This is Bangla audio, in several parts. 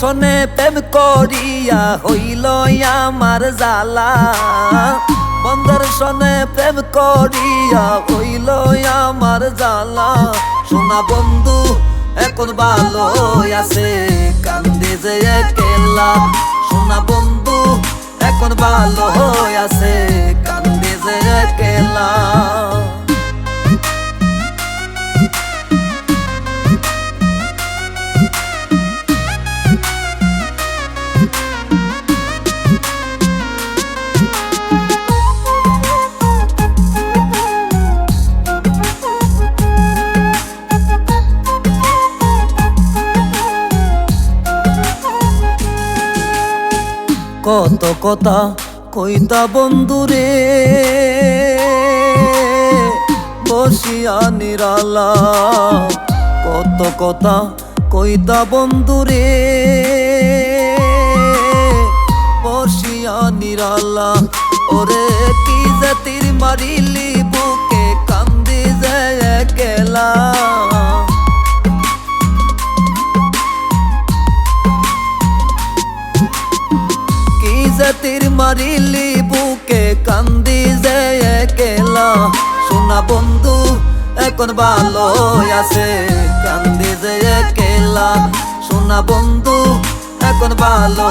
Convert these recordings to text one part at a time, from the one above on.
সনে প্রেম করিয়া হইল আমার জ্বালা। বন্দর সনে প্রেম করিয়া হইল আমার জ্বালা। সোনা বন্ধু, এখন ভালো আছে, কান্দি যে কেলা সোনা বন্ধু, এখন ভালো কত কথা কইতা বন্ধুরে, বসিয়া নিরালা। কত কথা কইতা বন্ধুরে, বসিয়া নিরালা। ওরে কি জাতির মারিলি, বুকে কান্দি যায় একলা। মারিলি বুকে কান্দি যে একেলা। সোনা বন্ধু, এখন ভালো আছে, কান্দি যে একেলা। সোনা বন্ধু, এখন ভালো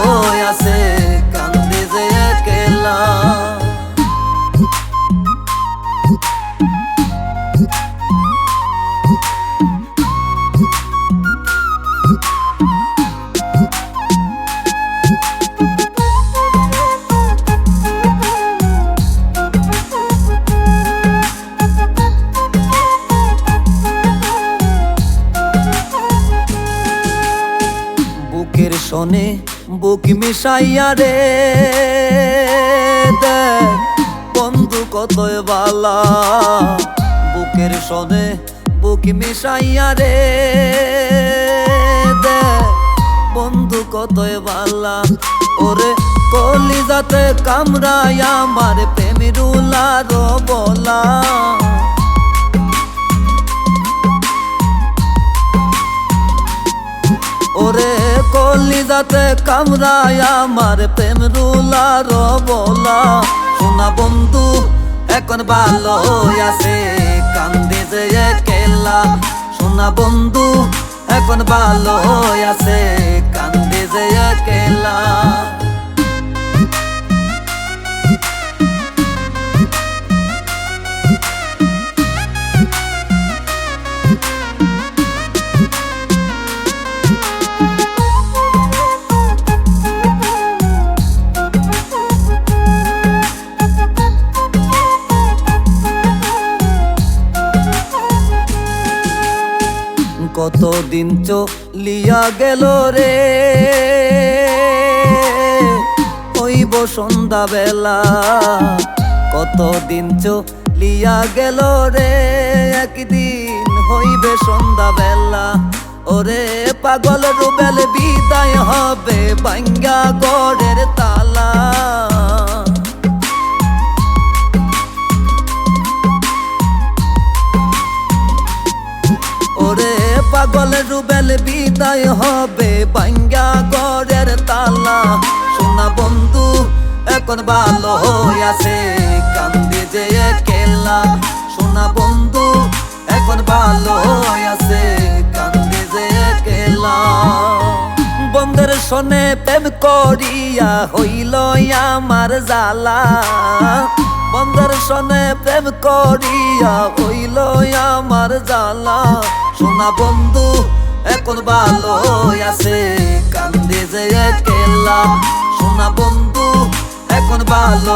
বুকের সনে বুক মিশাইয়া রে বন্ধু কতই বালা। বুকের সনে বুক মিশাইয়া রে বন্ধু কতই বালা। ওরে কলি যাতে কামড়ায় আমার প্রেমিরুলার বলা। কলিজাতে কামরায় আমার প্রেম রুলার বলা। সোনা বন্ধু, এখন ভালো আছে, কান্দি যে কেলা। সোনা বন্ধু, এখন ভালো আছে, কান্দে কতদিন চলিয়া গেল রে? হইব সন্ধ্যা বেলা কতদিন চলিয়া গেল রে? একদিন হইবে সন্ধ্যা বেলা ওরে পাগল রুবেল, বিদায় হবে বাঙ্গা গড়ের পাগল রুবেল বিদায় হবে বাঙ্গা গড়ের তালা। সোনা বন্ধু, এখন ভালো আছে, কান্দি যে কেলা। সোনা বন্ধু, এখন ভালো আছে, কান্দি যে কেলা। বন্ধের সনে প্রেম করিয়া হইল আমার জ্বালা। বন্ধের সনে প্রেম করিয়া হইল আমার জ্বালা সোনা বন্ধু এখন ভালো আছে। কান্দি যে কেলা সোনা বন্ধু এখন ভালো